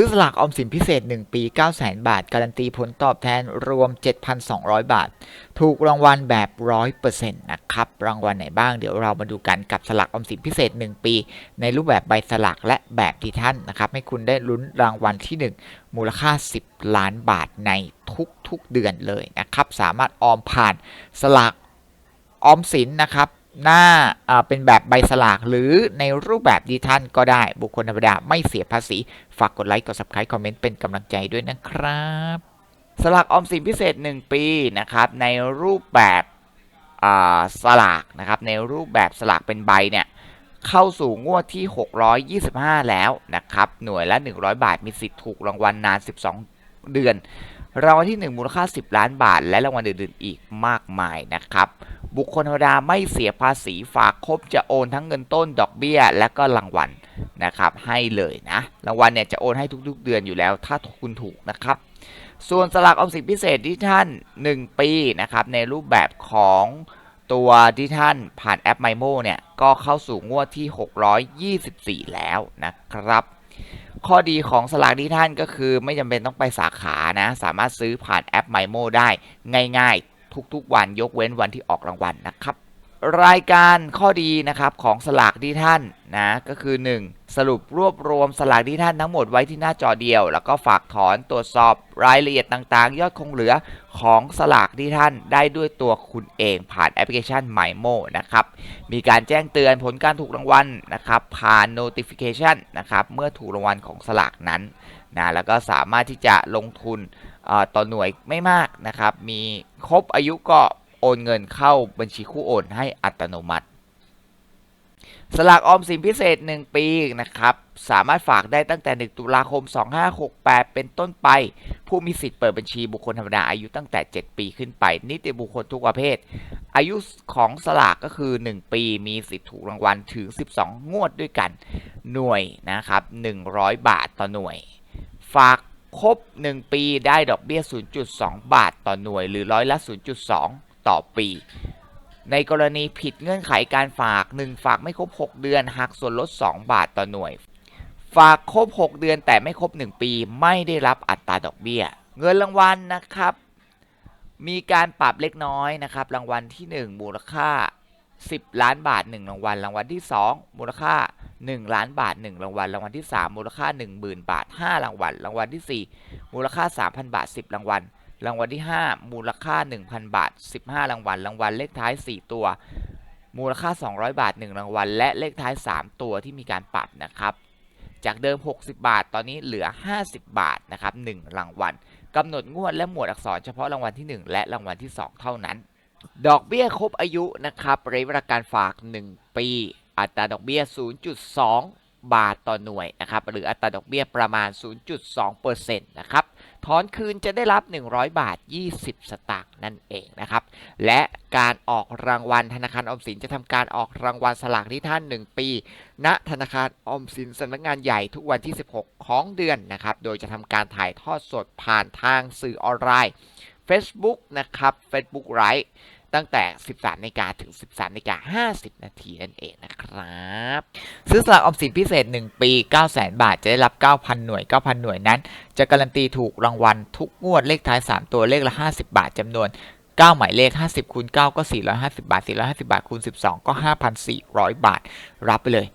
ซื้อสลากออมสินพิเศษ 1 ปี 900,000 บาท การันตีผลตอบแทนรวม 7,200 บาท ถูกรางวัลแบบ 100%นะครับ รางวัลไหนบ้างเดี๋ยวเรามาดูกันกับสลากออมสินพิเศษ 1 ปี ในรูปแบบใบสลากและแบบที่ท่านนะครับ ให้คุณได้ลุ้นรางวัลที่ 1 มูลค่า 10 ล้านบาทในทุกๆเดือนเลยนะครับ สามารถออมผ่านสลากออมสินนะครับ หน้าเป็นแบบใบสลาก หรือในรูปแบบดิจิทัลก็ได้บุคคลธรรมดาไม่เสียภาษี ฝากกดไลค์กด subscribe คอมเมนต์เป็นกำลังใจด้วยนะครับสลากออมสินพิเศษ 1 ปีนะครับในรูปแบบสลากนะครับในรูปแบบสลากเป็นใบเนี่ยเข้าสู่งวดที่ 625 แล้วนะครับหน่วยละ 100 บาทมีสิทธิ์ถูกรางวัลนาน 12 เดือนรางวัลที่ 1 มูลค่า 10 ล้านบาท และรางวัลอื่นๆอีกมากมายนะครับ บุคคลธรรมดาไม่เสียภาษีฝากครบจะโอนทั้งเงินต้นดอกเบี้ย และก็รางวัลนะครับ ให้เลยนะรางวัลเนี่ยจะโอนให้ทุกๆเดือนอยู่แล้ว ถ้าคุณถูกนะครับ ส่วนสลากออมสินพิเศษที่ท่าน1ปีนะครับในรูปแบบของตัวที่ท่านผ่านแอป MyMo เนี่ยก็เข้าสู่งวดที่ 624 แล้วนะครับข้อดีของสลากดิจิทัลก็คือไม่จำเป็นต้องไปสาขานะ สามารถซื้อผ่านแอป MyMo ได้ง่าย ๆ ทุกๆ วันยกเว้นวันที่ออกรางวัลนะครับ รายการข้อดีนะครับของสลากดิจิทัลนะก็คือ 1. สรุปรวบรวมสลากดิจิทัลทั้งหมดไว้ที่หน้าจอเดียว แล้วก็ฝากถอนตรวจสอบรายละเอียดต่างๆ ยอดคงเหลือของสลากดิจิทัลได้ด้วยตัวคุณเองผ่านแอปพลิเคชัน MyMo นะครับมีการแจ้งเตือนผลการถูกรางวัลนะครับผ่าน notification นะครับเมื่อถูกรางวัลของสลากนั้น นะแล้วก็สามารถที่จะลงทุนต่อหน่วยไม่มากนะครับ มีครบอายุก็โอนเงินเข้าบัญชีคู่โอนให้อัตโนมัติ สลากออมสินพิเศษ 1 ปีนะครับ สามารถฝากได้ตั้งแต่ 1 ตุลาคม 2568 เป็นต้นไป ผู้มีสิทธิ์เปิดบัญชีบุคคลธรรมดาอายุตั้งแต่ 7 ปีขึ้นไป นิติบุคคลทุกประเภท อายุของสลากก็คือ 1 ปีมีสิทธิ์ถูกรางวัลถึง 12 งวดด้วยกัน หน่วยนะครับ 100 บาทต่อหน่วย ฝากครบ 1 ปีได้ดอกเบี้ย 0.2 บาทต่อหน่วย หรือร้อยละ 0.2 ต่อปี ในกรณีผิดเงื่อนไขการฝาก 1 ฝากไม่ครบ 6 เดือนหักส่วนลด 2 บาทต่อหน่วย ฝากครบ 6 เดือนแต่ไม่ครบ 1 ปีไม่ได้รับอัตราดอกเบี้ย เงินรางวัลนะครับ มีการปรับเล็กน้อยนะครับ รางวัลที่ 1 มูลค่า 10 ล้านบาท 1 รางวัล รางวัลที่ 2 มูลค่า 1 ล้านบาท 1 รางวัล รางวัลที่ 3 มูลค่า 10,000 บาท 5 รางวัล รางวัลที่ 4 มูลค่า 3,000 บาท 10 รางวัล รางวัลที่ 5 มูลค่า 1,000 บาท 15 รางวัล รางวัลเลขท้าย 4 ตัว มูลค่า 200 บาท 1 รางวัล และเลขท้าย 3 ตัวที่มีการปรับนะครับ จากเดิม 60 บาท ตอนนี้เหลือ 50 บาทนะครับ 1 รางวัลกำหนดงวดและหมวดอักษรเฉพาะรางวัลที่ 1 และรางวัลที่ 2 เท่านั้น ดอกเบี้ยครบอายุนะครับระยะเวลาการฝาก 1 ปี อัตราดอกเบี้ย 0.2 บาทต่อหน่วยนะครับหรืออัตราดอกเบี้ยประมาณ 0.2%นะครับถอนคืนจะได้รับ 100 บาท 20 สตางค์นั่นเองนะครับ และการออกรางวัลธนาคารออมสินจะทำการออกรางวัลสลากที่ท่าน 1 ปี ณ ธนาคารออมสินสำนักงานใหญ่ทุกวันที่ 16 ของเดือนนะครับ โดยจะทำการถ่ายทอดสดผ่านทางสื่อออนไลน์ Facebook นะครับ Facebook Live ตั้งแต่ 13นาฬิกาถึง 13นาฬิกา50 นาทีนั่นเองนะครับ ซื้อสลากออมสินพิเศษ 1 ปี 900,000 บาท จะได้รับ 9,000 หน่วย 9,000 หน่วยนั้น จะการันตีถูกรางวัลทุกงวดเลขท้าย 3 ตัวเลขละ 50 บาทจำนวน 9 หมายเลข 50คูณ9ก็ 450 บาท 450 บาทคูณ12 ก็ 5,400 บาท รับไปเลย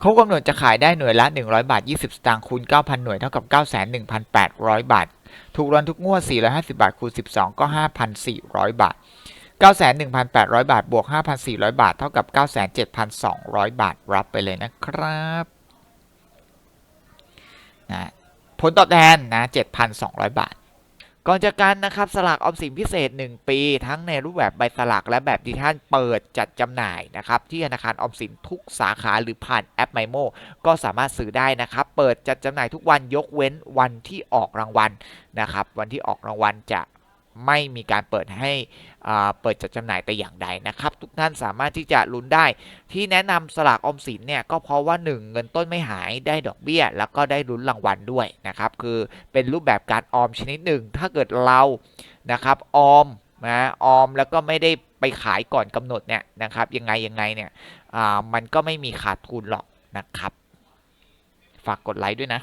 เขากำหนดจะขายได้หน่วยละ 100 บาท 20 สตางค์คูณ 9,000 หน่วยเท่ากับ9,1,800 บาท ถูกรอนทุกงวด 450 บาทคูณ 12 ก็ 5,400 บาท 91,800 บาท บวก 5,400 บาท เท่ากับ 97,200 บาท รับไปเลยนะครับนะผลตอบแทนนะ 7,200 บาท ก่อนจากกันนะครับสลากออมสินพิเศษ 1 ปี ทั้งในรูปแบบใบสลากและแบบดิจิทัลเปิดจัดจำหน่ายนะครับที่ธนาคารออมสินทุกสาขาหรือผ่านแอปไมโมก็สามารถซื้อได้นะครับเปิดจัดจำหน่ายทุกวันยกเว้นวันที่ออกรางวัลนะครับวันที่ออกรางวัลจะ ไม่มีการเปิดให้เปิดจัดจำหน่ายแต่อย่างใดนะครับ ทุกท่านสามารถที่จะลุ้นได้ ที่แนะนำสลากออมสินเนี่ยก็เพราะว่า 1 เงินต้นไม่หายได้ดอกเบี้ย แล้วก็ได้ลุ้นรางวัลด้วยนะครับ คือเป็นรูปแบบการออมชนิดหนึ่ง ถ้าเกิดเรานะครับออมนะออมแล้วก็ไม่ได้ไปขายก่อนกำหนดเนี่ยนะครับยังไงยังไงเนี่ยมันก็ไม่มีขาดทุนหรอกนะครับ ฝากกดไลค์ด้วยนะ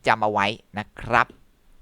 จำเอาไว้นะครับ